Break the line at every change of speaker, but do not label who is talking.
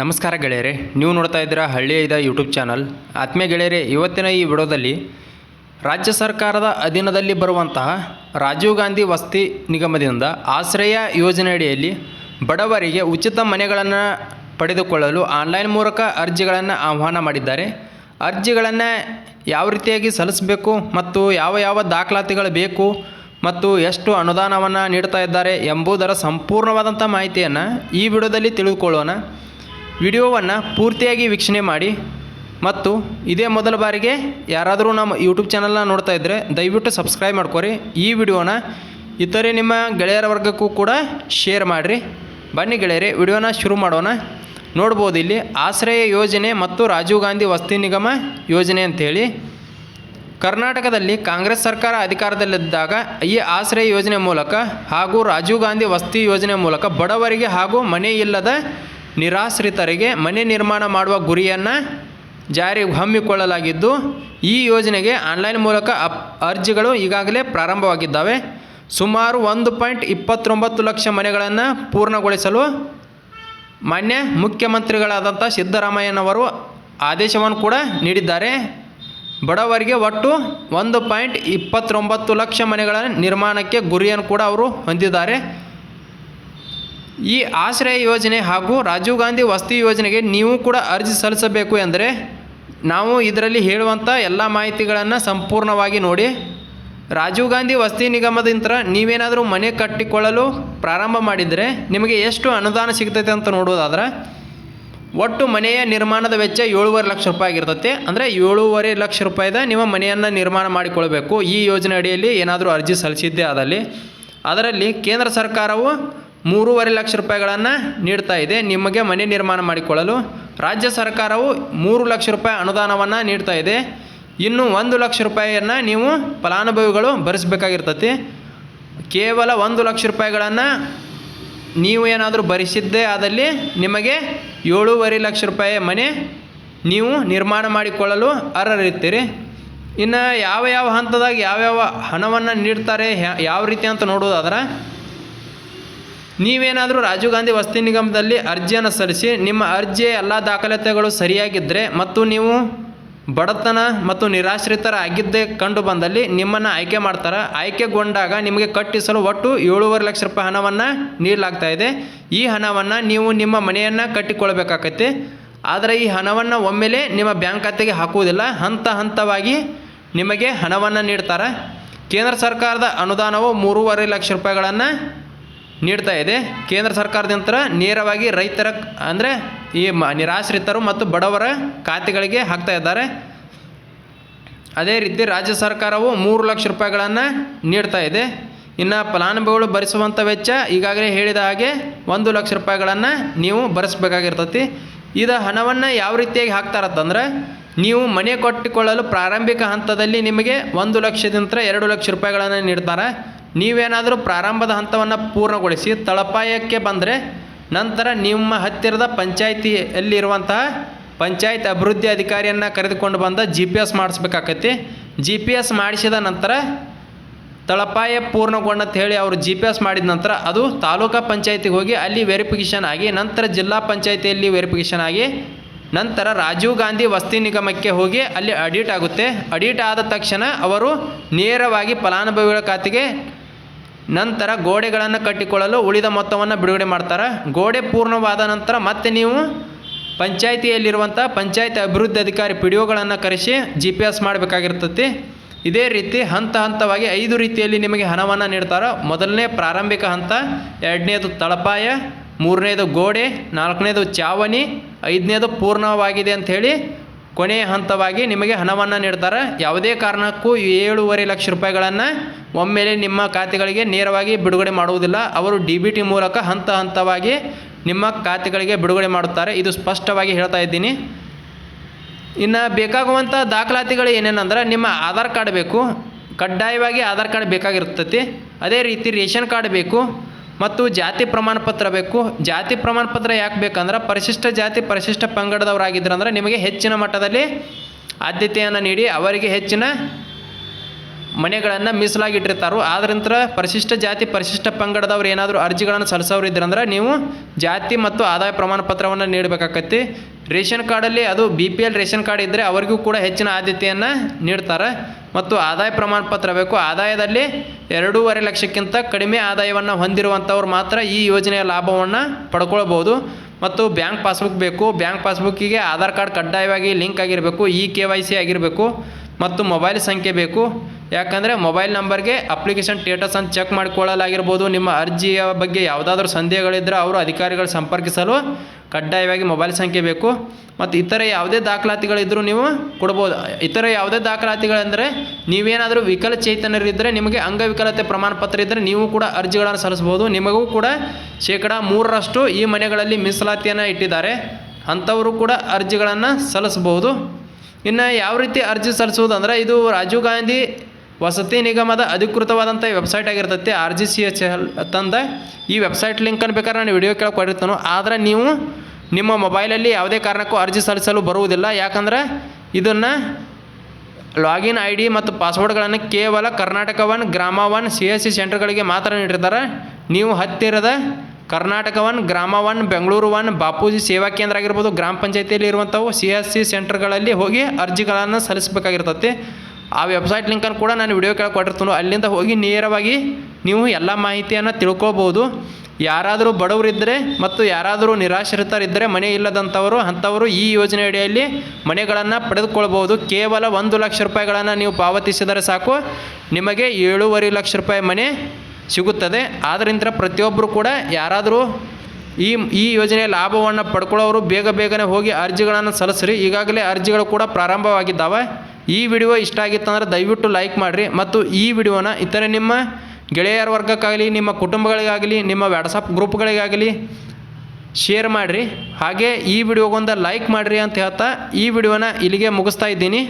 ನಮಸ್ಕಾರ ಗೆಳೆಯರೆ, ನೀವು ನೋಡ್ತಾ ಇದ್ದೀರಾ ಹಳ್ಳಿಯ ಇದ ಯೂಟ್ಯೂಬ್ ಚಾನಲ್. ಆತ್ಮೀಯ ಗೆಳೆಯರೆ, ಇವತ್ತಿನ ಈ ವಿಡಿಯೋದಲ್ಲಿ ರಾಜ್ಯ ಸರ್ಕಾರದ ಅಧೀನದಲ್ಲಿ ಬರುವಂತಹ ರಾಜೀವ್ ಗಾಂಧಿ ವಸತಿ ನಿಗಮದಿಂದ ಆಶ್ರಯ ಯೋಜನೆಯಡಿಯಲ್ಲಿ ಬಡವರಿಗೆ ಉಚಿತ ಮನೆಗಳನ್ನು ಪಡೆದುಕೊಳ್ಳಲು ಆನ್ಲೈನ್ ಮೂಲಕ ಅರ್ಜಿಗಳನ್ನು ಆಹ್ವಾನ ಮಾಡಿದ್ದಾರೆ. ಅರ್ಜಿಗಳನ್ನು ಯಾವ ರೀತಿಯಾಗಿ ಸಲ್ಲಿಸಬೇಕು ಮತ್ತು ಯಾವ ಯಾವ ದಾಖಲಾತಿಗಳು ಬೇಕು ಮತ್ತು ಎಷ್ಟು ಅನುದಾನವನ್ನು ನೀಡ್ತಾ ಇದ್ದಾರೆ ಎಂಬುದರ ಸಂಪೂರ್ಣವಾದಂಥ ಮಾಹಿತಿಯನ್ನು ಈ ವಿಡಿಯೋದಲ್ಲಿ ತಿಳಿದುಕೊಳ್ಳೋಣ. ವಿಡಿಯೋವನ್ನು ಪೂರ್ತಿಯಾಗಿ ವೀಕ್ಷಣೆ ಮಾಡಿ. ಮತ್ತು ಇದೇ ಮೊದಲ ಬಾರಿಗೆ ಯಾರಾದರೂ ನಮ್ಮ ಯೂಟ್ಯೂಬ್ ಚಾನಲ್ನ ನೋಡ್ತಾ ಇದ್ದರೆ ದಯವಿಟ್ಟು ಸಬ್ಸ್ಕ್ರೈಬ್ ಮಾಡ್ಕೊರಿ. ಈ ವಿಡಿಯೋನ ಇತರೆ ನಿಮ್ಮ ಗೆಳೆಯರ ವರ್ಗಕ್ಕೂ ಕೂಡ ಶೇರ್ ಮಾಡಿರಿ. ಬನ್ನಿ ಗೆಳೆಯರಿ, ವಿಡಿಯೋನ ಶುರು ಮಾಡೋಣ. ನೋಡ್ಬೋದು ಇಲ್ಲಿ ಆಶ್ರಯ ಯೋಜನೆ ಮತ್ತು ರಾಜೀವ್ ಗಾಂಧಿ ವಸತಿ ನಿಗಮ ಯೋಜನೆ ಅಂಥೇಳಿ ಕರ್ನಾಟಕದಲ್ಲಿ ಕಾಂಗ್ರೆಸ್ ಸರ್ಕಾರ ಅಧಿಕಾರದಲ್ಲಿದ್ದಾಗ ಈ ಆಶ್ರಯ ಯೋಜನೆ ಮೂಲಕ ಹಾಗೂ ರಾಜೀವ್ ಗಾಂಧಿ ವಸತಿ ಯೋಜನೆ ಮೂಲಕ ಬಡವರಿಗೆ ಹಾಗೂ ಮನೆ ಇಲ್ಲದ ನಿರಾಶ್ರಿತರಿಗೆ ಮನೆ ನಿರ್ಮಾಣ ಮಾಡುವ ಗುರಿಯನ್ನು ಜಾರಿಗೆ ಹಮ್ಮಿಕೊಳ್ಳಲಾಗಿದ್ದು, ಈ ಯೋಜನೆಗೆ ಆನ್ಲೈನ್ ಮೂಲಕ ಅಪ್, ಅರ್ಜಿಗಳು ಈಗಾಗಲೇ ಪ್ರಾರಂಭವಾಗಿದ್ದಾವೆ. ಸುಮಾರು ಒಂದು ಪಾಯಿಂಟ್ ಇಪ್ಪತ್ತೊಂಬತ್ತು ಲಕ್ಷ ಮನೆಗಳನ್ನು ಪೂರ್ಣಗೊಳಿಸಲು ಮಾನ್ಯ ಮುಖ್ಯಮಂತ್ರಿಗಳಾದಂಥ ಸಿದ್ದರಾಮಯ್ಯನವರು ಆದೇಶವನ್ನು ಕೂಡ ನೀಡಿದ್ದಾರೆ. ಬಡವರಿಗೆ ಒಟ್ಟು ಒಂದು ಪಾಯಿಂಟ್ ಇಪ್ಪತ್ತೊಂಬತ್ತು ಲಕ್ಷ ಮನೆಗಳ ನಿರ್ಮಾಣಕ್ಕೆ ಗುರಿಯನ್ನು ಕೂಡ ಅವರು ಹೊಂದಿದ್ದಾರೆ. ಈ ಆಶ್ರಯ ಯೋಜನೆ ಹಾಗೂ ರಾಜೀವ್ ಗಾಂಧಿ ವಸತಿ ಯೋಜನೆಗೆ ನೀವು ಕೂಡ ಅರ್ಜಿ ಸಲ್ಲಿಸಬೇಕು ಎಂದರೆ ನಾವು ಇದರಲ್ಲಿ ಹೇಳುವಂಥ ಎಲ್ಲ ಮಾಹಿತಿಗಳನ್ನು ಸಂಪೂರ್ಣವಾಗಿ ನೋಡಿ. ರಾಜೀವ್ ಗಾಂಧಿ ವಸತಿ ನಿಗಮದಿಂದ ನೀವೇನಾದರೂ ಮನೆ ಕಟ್ಟಿಕೊಳ್ಳಲು ಪ್ರಾರಂಭ ಮಾಡಿದರೆ ನಿಮಗೆ ಎಷ್ಟು ಅನುದಾನ ಸಿಗ್ತೈತೆ ಅಂತ ನೋಡೋದಾದ್ರೆ ಒಟ್ಟು ಮನೆಯ ನಿರ್ಮಾಣದ ವೆಚ್ಚ ಏಳುವರೆ ಲಕ್ಷ ರೂಪಾಯಿ ಆಗಿರ್ತೈತೆ. ಅಂದರೆ ಏಳೂವರೆ ಲಕ್ಷ ರೂಪಾಯಿದ ನಿಮ್ಮ ಮನೆಯನ್ನು ನಿರ್ಮಾಣ ಮಾಡಿಕೊಳ್ಬೇಕು. ಈ ಯೋಜನೆ ಅಡಿಯಲ್ಲಿ ಏನಾದರೂ ಅರ್ಜಿ ಸಲ್ಲಿಸಿದ್ದೇ ಆದಲ್ಲಿ. ಅದರಲ್ಲಿ ಕೇಂದ್ರ ಸರ್ಕಾರವು ಮೂರುವರೆ ಲಕ್ಷ ರೂಪಾಯಿಗಳನ್ನು ನೀಡ್ತಾ ಇದೆ. ನಿಮಗೆ ಮನೆ ನಿರ್ಮಾಣ ಮಾಡಿಕೊಳ್ಳಲು ರಾಜ್ಯ ಸರ್ಕಾರವು ಮೂರು ಲಕ್ಷ ರೂಪಾಯಿ ಅನುದಾನವನ್ನು ನೀಡ್ತಾ ಇದೆ. ಇನ್ನು ಒಂದು ಲಕ್ಷ ರೂಪಾಯಿಯನ್ನು ನೀವು ಫಲಾನುಭವಿಗಳು ಭರಿಸಬೇಕಾಗಿರ್ತತಿ. ಕೇವಲ ಒಂದು ಲಕ್ಷ ರೂಪಾಯಿಗಳನ್ನು ನೀವು ಏನಾದರೂ ಭರಿಸಿದ್ದೇ ಆದಲ್ಲಿ ನಿಮಗೆ ಏಳೂವರೆ ಲಕ್ಷ ರೂಪಾಯಿ ಮನೆ ನೀವು ನಿರ್ಮಾಣ ಮಾಡಿಕೊಳ್ಳಲು ಅರ್ಹರಿರ್ತೀರಿ ಇನ್ನು ಯಾವ ಯಾವ ಹಂತದಾಗ ಯಾವ್ಯಾವ ಹಣವನ್ನು ನೀಡ್ತಾರೆ ಯಾವ ರೀತಿ ಅಂತ ನೋಡೋದಾದ್ರೆ ನೀವೇನಾದರೂ ರಾಜೀವ್ ಗಾಂಧಿ ವಸತಿ ನಿಗಮದಲ್ಲಿ ಅರ್ಜಿಯನ್ನು ಸಲ್ಲಿಸಿ, ನಿಮ್ಮ ಅರ್ಜಿಯ ಎಲ್ಲ ದಾಖಲಾತಿಗಳು ಸರಿಯಾಗಿದ್ದರೆ ಮತ್ತು ನೀವು ಬಡತನ ಮತ್ತು ನಿರಾಶ್ರಿತರ ಆಗಿದ್ದೇ ಕಂಡು ಬಂದಲ್ಲಿ ನಿಮ್ಮನ್ನು ಆಯ್ಕೆ ಮಾಡ್ತಾರೆ. ಆಯ್ಕೆಗೊಂಡಾಗ ನಿಮಗೆ ಕಟ್ಟಿಸಲು ಒಟ್ಟು ಏಳೂವರೆ ಲಕ್ಷ ರೂಪಾಯಿ ಹಣವನ್ನು ನೀಡಲಾಗ್ತಾ ಇದೆ. ಈ ಹಣವನ್ನು ನೀವು ನಿಮ್ಮ ಮನೆಯನ್ನು ಕಟ್ಟಿಕೊಳ್ಬೇಕಾಗತ್ತೆ ಆದರೆ ಈ ಹಣವನ್ನು ಒಮ್ಮೆಲೆ ನಿಮ್ಮ ಬ್ಯಾಂಕ್ ಖಾತೆಗೆ ಹಾಕುವುದಿಲ್ಲ. ಹಂತ ಹಂತವಾಗಿ ನಿಮಗೆ ಹಣವನ್ನು ನೀಡ್ತಾರೆ. ಕೇಂದ್ರ ಸರ್ಕಾರದ ಅನುದಾನವು ಮೂರುವರೆ ಲಕ್ಷ ರೂಪಾಯಿಗಳನ್ನು ನೀಡ್ತಾ ಇದೆ. ಕೇಂದ್ರ ಸರ್ಕಾರದಿಂದ ನೇರವಾಗಿ ರೈತರ ಅಂದರೆ ಈ ಮ ನಿರಾಶ್ರಿತರು ಮತ್ತು ಬಡವರ ಖಾತೆಗಳಿಗೆ ಹಾಕ್ತಾ ಇದ್ದಾರೆ. ಅದೇ ರೀತಿ ರಾಜ್ಯ ಸರ್ಕಾರವು ಮೂರು ಲಕ್ಷ ರೂಪಾಯಿಗಳನ್ನು ನೀಡ್ತಾ ಇದೆ. ಇನ್ನು ಫಲಾನುಭವಿಗಳು ಭರಿಸುವಂಥ ವೆಚ್ಚ ಈಗಾಗಲೇ ಹೇಳಿದ ಹಾಗೆ ಒಂದು ಲಕ್ಷ ರೂಪಾಯಿಗಳನ್ನು ನೀವು ಭರಿಸಬೇಕಾಗಿರ್ತತಿ. ಇದು ಹಣವನ್ನು ಯಾವ ರೀತಿಯಾಗಿ ಹಾಕ್ತಾರತ್ತಂದ್ರೆ ನೀವು ಮನೆ ಕಟ್ಟಿಕೊಳ್ಳಲು ಪ್ರಾರಂಭಿಕ ಹಂತದಲ್ಲಿ ನಿಮಗೆ ಒಂದು ಲಕ್ಷದಿಂದ ಎರಡು ಲಕ್ಷ ರೂಪಾಯಿಗಳನ್ನು ನೀಡ್ತಾರೆ. ನೀವೇನಾದರೂ ಪ್ರಾರಂಭದ ಹಂತವನ್ನು ಪೂರ್ಣಗೊಳಿಸಿ ತಳಪಾಯಕ್ಕೆ ಬಂದರೆ ನಂತರ ನಿಮ್ಮ ಹತ್ತಿರದ ಪಂಚಾಯಿತಿಯಲ್ಲಿರುವಂತಹ ಪಂಚಾಯತ್ ಅಭಿವೃದ್ಧಿ ಅಧಿಕಾರಿಯನ್ನು ಕರೆದುಕೊಂಡು ಬಂದ ಜಿ ಪಿ ಎಸ್ ಮಾಡಿಸ್ಬೇಕಾಕತಿ ಜಿ ಪಿ ಎಸ್ ಮಾಡಿಸಿದ ನಂತರ ತಳಪಾಯ ಪೂರ್ಣಗೊಂಡಂತ ಹೇಳಿ ಅವರು ಜಿ ಪಿ ಎಸ್ ಮಾಡಿದ ನಂತರ ಅದು ತಾಲೂಕಾ ಪಂಚಾಯತಿಗೆ ಹೋಗಿ ಅಲ್ಲಿ ವೆರಿಫಿಕೇಷನ್ ಆಗಿ, ನಂತರ ಜಿಲ್ಲಾ ಪಂಚಾಯತಿಯಲ್ಲಿ ವೆರಿಫಿಕೇಷನ್ ಆಗಿ, ನಂತರ ರಾಜೀವ್ ಗಾಂಧಿ ವಸತಿ ನಿಗಮಕ್ಕೆ ಹೋಗಿ ಅಲ್ಲಿ ಅಡಿಟ್ ಆಗುತ್ತೆ. ಅಡಿಟ್ ಆದ ತಕ್ಷಣ ಅವರು ನೇರವಾಗಿ ಫಲಾನುಭವಿಗಳ ಖಾತೆಗೆ ನಂತರ ಗೋಡೆಗಳನ್ನು ಕಟ್ಟಿಕೊಳ್ಳಲು ಉಳಿದ ಮೊತ್ತವನ್ನು ಬಿಡುಗಡೆ ಮಾಡ್ತಾರೆ. ಗೋಡೆ ಪೂರ್ಣವಾದ ನಂತರ ಮತ್ತೆ ನೀವು ಪಂಚಾಯಿತಿಯಲ್ಲಿರುವಂಥ ಪಂಚಾಯತ್ ಅಭಿವೃದ್ಧಿ ಅಧಿಕಾರಿ ಪಿ ಡಿ ಕರೆಸಿ ಜಿ ಪಿ ಎಸ್ ಮಾಡಬೇಕಾಗಿರ್ತತಿ. ಇದೇ ರೀತಿ ಹಂತ ಹಂತವಾಗಿ ಐದು ರೀತಿಯಲ್ಲಿ ನಿಮಗೆ ಹಣವನ್ನು ನೀಡ್ತಾರೆ. ಮೊದಲನೇ ಪ್ರಾರಂಭಿಕ ಹಂತ, ಎರಡನೇದು ತಳಪಾಯ, ಮೂರನೇದು ಗೋಡೆ, ನಾಲ್ಕನೇದು ಚಾವಣಿ, ಐದನೇದು ಪೂರ್ಣವಾಗಿದೆ ಅಂಥೇಳಿ ಕೊನೆಯ ಹಂತವಾಗಿ ನಿಮಗೆ ಹಣವನ್ನು ನೀಡ್ತಾರೆ. ಯಾವುದೇ ಕಾರಣಕ್ಕೂ ಏಳೂವರೆ ಲಕ್ಷ ರೂಪಾಯಿಗಳನ್ನು ಒಮ್ಮೆಲೆ ನಿಮ್ಮ ಖಾತೆಗಳಿಗೆ ನೇರವಾಗಿ ಬಿಡುಗಡೆ ಮಾಡುವುದಿಲ್ಲ. ಅವರು ಡಿ ಬಿ ಟಿ ಮೂಲಕ ಹಂತ ಹಂತವಾಗಿ ನಿಮ್ಮ ಖಾತೆಗಳಿಗೆ ಬಿಡುಗಡೆ ಮಾಡುತ್ತಾರೆ. ಇದು ಸ್ಪಷ್ಟವಾಗಿ ಹೇಳ್ತಾ ಇದ್ದೀನಿ. ಇನ್ನು ಬೇಕಾಗುವಂಥ ದಾಖಲಾತಿಗಳು ಏನೇನಂದ್ರೆ ನಿಮ್ಮ ಆಧಾರ್ ಕಾರ್ಡ್ ಬೇಕು. ಕಡ್ಡಾಯವಾಗಿ ಆಧಾರ್ ಕಾರ್ಡ್ ಬೇಕಾಗಿರ್ತತಿ. ಅದೇ ರೀತಿ ರೇಷನ್ ಕಾರ್ಡ್ ಬೇಕು. ಮತ್ತು ಜಾತಿ ಪ್ರಮಾಣ ಪತ್ರ ಬೇಕು. ಜಾತಿ ಪ್ರಮಾಣ ಪತ್ರ ಯಾಕೆ ಬೇಕಂದ್ರೆ ಪರಿಶಿಷ್ಟ ಜಾತಿ ಪರಿಶಿಷ್ಟ ಪಂಗಡದವರಾಗಿದ್ರಂದ್ರೆ ನಿಮಗೆ ಹೆಚ್ಚಿನ ಮಟ್ಟದಲ್ಲಿ ಆದ್ಯತೆಯನ್ನು ನೀಡಿ ಅವರಿಗೆ ಹೆಚ್ಚಿನ ಮನೆಗಳನ್ನು ಮೀಸಲಾಗಿಟ್ಟಿರ್ತಾರೋ. ಆದ್ರಿಂದ ಪರಿಶಿಷ್ಟ ಜಾತಿ ಪರಿಶಿಷ್ಟ ಪಂಗಡದವ್ರು ಏನಾದರೂ ಅರ್ಜಿಗಳನ್ನು ಸಲ್ಲಿಸೋರು ಇದ್ರಂದ್ರೆ ನೀವು ಜಾತಿ ಮತ್ತು ಆದಾಯ ಪ್ರಮಾಣ ಪತ್ರವನ್ನು ನೀಡಬೇಕಾಕತಿ ರೇಷನ್ ಕಾರ್ಡಲ್ಲಿ ಅದು B P L ration card ಇದ್ದರೆ ಅವರಿಗೂ ಕೂಡ ಹೆಚ್ಚಿನ ಆದ್ಯತೆಯನ್ನು ನೀಡ್ತಾರೆ. ಮತ್ತು ಆದಾಯ ಪ್ರಮಾಣ ಪತ್ರ ಬೇಕು. ಆದಾಯದಲ್ಲಿ ಎರಡೂವರೆ ಲಕ್ಷಕ್ಕಿಂತ ಕಡಿಮೆ ಆದಾಯವನ್ನು ಹೊಂದಿರುವಂಥವ್ರು ಮಾತ್ರ ಈ ಯೋಜನೆಯ ಲಾಭವನ್ನು ಪಡ್ಕೊಳ್ಬೋದು. ಮತ್ತು ಬ್ಯಾಂಕ್ ಪಾಸ್ಬುಕ್ ಬೇಕು. ಬ್ಯಾಂಕ್ ಪಾಸ್ಬುಕ್ಕಿಗೆ ಆಧಾರ್ ಕಾರ್ಡ್ ಕಡ್ಡಾಯವಾಗಿ ಲಿಂಕ್ ಆಗಿರಬೇಕು. ಇ ಕೆ ವೈ ಸಿ ಆಗಿರಬೇಕು. ಮತ್ತು ಮೊಬೈಲ್ ಸಂಖ್ಯೆ ಬೇಕು. ಯಾಕಂದರೆ ಮೊಬೈಲ್ ನಂಬರ್ಗೆ ಅಪ್ಲಿಕೇಶನ್ ಸ್ಟೇಟಸ್ ಅಂತ ಚೆಕ್ ಮಾಡಿಕೊಳ್ಳಲಾಗಿರ್ಬೋದು. ನಿಮ್ಮ ಅರ್ಜಿಯ ಬಗ್ಗೆ ಯಾವುದಾದ್ರೂ ಸಂದೇಹಗಳಿದ್ದರೆ ಅವರು ಅಧಿಕಾರಿಗಳು ಸಂಪರ್ಕಿಸಲು ಕಡ್ಡಾಯವಾಗಿ ಮೊಬೈಲ್ ಸಂಖ್ಯೆ ಬೇಕು ಮತ್ತು ಇತರ ಯಾವುದೇ ದಾಖಲಾತಿಗಳಿದ್ದರೂ ನೀವು ಕೊಡ್ಬೋದು. ಇತರ ಯಾವುದೇ ದಾಖಲಾತಿಗಳೆಂದರೆ ನೀವೇನಾದರೂ ವಿಕಲಚೇತನರಿದ್ದರೆ ನಿಮಗೆ ಅಂಗವಿಕಲತೆ ಪ್ರಮಾಣ ಪತ್ರ ಇದ್ದರೆ ನೀವು ಕೂಡ ಅರ್ಜಿಗಳನ್ನು ಸಲ್ಲಿಸ್ಬೋದು. ನಿಮಗೂ ಕೂಡ ಶೇಕಡ ಮೂರರಷ್ಟು ಈ ಮನೆಗಳಲ್ಲಿ ಮೀಸಲಾತಿಯನ್ನು ಇಟ್ಟಿದ್ದಾರೆ. ಅಂಥವರು ಕೂಡ ಅರ್ಜಿಗಳನ್ನು ಸಲ್ಲಿಸ್ಬೋದು. ಇನ್ನು ಯಾವ ರೀತಿ ಅರ್ಜಿ ಸಲ್ಲಿಸುವುದಂದರೆ ಇದು ರಾಜೀವ್ ಗಾಂಧಿ ವಸತಿ ನಿಗಮದ ಅಧಿಕೃತವಾದಂಥ ವೆಬ್ಸೈಟ್ ಆಗಿರ್ತೈತಿ R G C H L ತಂದ ಈ ವೆಬ್ಸೈಟ್ ಲಿಂಕನ್ನು ಬೇಕಾದ್ರೆ ನಾನು ವಿಡಿಯೋ ಕೇಳಕ್ಕೆ ಕೊಡಿರ್ತಾನೋ ಆದರೆ ನೀವು ನಿಮ್ಮ ಮೊಬೈಲಲ್ಲಿ ಯಾವುದೇ ಕಾರಣಕ್ಕೂ ಅರ್ಜಿ ಸಲ್ಲಿಸಲು ಬರುವುದಿಲ್ಲ. ಯಾಕಂದರೆ ಇದನ್ನು ಲಾಗಿನ್ ಐ ಡಿ ಮತ್ತು ಪಾಸ್ವರ್ಡ್ಗಳನ್ನು ಕೇವಲ ಕರ್ನಾಟಕ ಒನ್ ಗ್ರಾಮ ಒನ್ ಸಿ ಎಸ್ ಸಿ ಸೆಂಟರ್ಗಳಿಗೆ ಮಾತ್ರ ನೀಡಿರ್ತಾರೆ. ನೀವು ಹತ್ತಿರದ ಕರ್ನಾಟಕ ಒನ್ ಗ್ರಾಮ ಒನ್ ಬೆಂಗಳೂರು ಒನ್ ಬಾಪೂಜಿ ಸೇವಾ ಕೇಂದ್ರ ಆಗಿರ್ಬೋದು, ಗ್ರಾಮ ಪಂಚಾಯತಿಯಲ್ಲಿ ಇರುವಂಥವು ಸಿ ಎಸ್ ಸಿ ಸೆಂಟರ್ಗಳಲ್ಲಿ ಹೋಗಿ ಅರ್ಜಿಗಳನ್ನು ಸಲ್ಲಿಸಬೇಕಾಗಿರ್ತೈತಿ. ಆ ವೆಬ್ಸೈಟ್ ಲಿಂಕನ್ನು ಕೂಡ ನಾನು ವಿಡಿಯೋ ಕೇಳಿ ಕೊಟ್ಟಿರ್ತೀನಿ. ಅಲ್ಲಿಂದ ಹೋಗಿ ನೇರವಾಗಿ ನೀವು ಎಲ್ಲ ಮಾಹಿತಿಯನ್ನು ತಿಳ್ಕೊಬೋದು. ಯಾರಾದರೂ ಬಡವರಿದ್ದರೆ ಮತ್ತು ಯಾರಾದರೂ ನಿರಾಶ್ರಿತರಿದ್ದರೆ ಮನೆ ಇಲ್ಲದಂಥವರು, ಅಂಥವರು ಈ ಯೋಜನೆ ಅಡಿಯಲ್ಲಿ ಮನೆಗಳನ್ನು ಪಡೆದುಕೊಳ್ಬೋದು. ಕೇವಲ ಒಂದು ಲಕ್ಷ ರೂಪಾಯಿಗಳನ್ನು ನೀವು ಪಾವತಿಸಿದರೆ ಸಾಕು. ನಿಮಗೆ ಏಳೂವರೆ ಲಕ್ಷ ರೂಪಾಯಿ ಮನೆ ಸಿಗುತ್ತದೆ. ಆದ್ದರಿಂದ ಪ್ರತಿಯೊಬ್ಬರು ಕೂಡ ಯಾರಾದರೂ ಈ ಈ ಯೋಜನೆಯ ಲಾಭವನ್ನು ಪಡ್ಕೊಳ್ಳೋರು ಬೇಗ ಬೇಗನೆ ಹೋಗಿ ಅರ್ಜಿಗಳನ್ನು ಸಲ್ಲಿಸ್ರಿ. ಈಗಾಗಲೇ ಅರ್ಜಿಗಳು ಕೂಡ ಪ್ರಾರಂಭವಾಗಿದ್ದಾವೆ. ಈ ವಿಡಿಯೋ ಇಷ್ಟ ಆಗಿತ್ತಂದ್ರೆ ದಯವಿಟ್ಟು ಲೈಕ್ ಮಾಡಿರಿ ಮತ್ತು ಈ ವಿಡಿಯೋನ ಇತರೆ ನಿಮ್ಮ ಗೆಳೆಯರ ವರ್ಗಕ್ಕಾಗಲಿ, ನಿಮ್ಮ ಕುಟುಂಬಗಳಿಗಾಗಲಿ, ನಿಮ್ಮ ವ್ಯಾಟ್ಸಪ್ ಗ್ರೂಪ್ಗಳಿಗಾಗಲಿ ಶೇರ್ ಮಾಡಿರಿ. ಹಾಗೆ ಈ ವಿಡಿಯೋಗೊಂದು ಲೈಕ್ ಮಾಡಿರಿ ಅಂತ ಹೇಳ್ತಾ ಈ ವಿಡಿಯೋನ ಇಲ್ಲಿಗೆ ಮುಗಿಸ್ತಾ ಇದ್ದೀನಿ.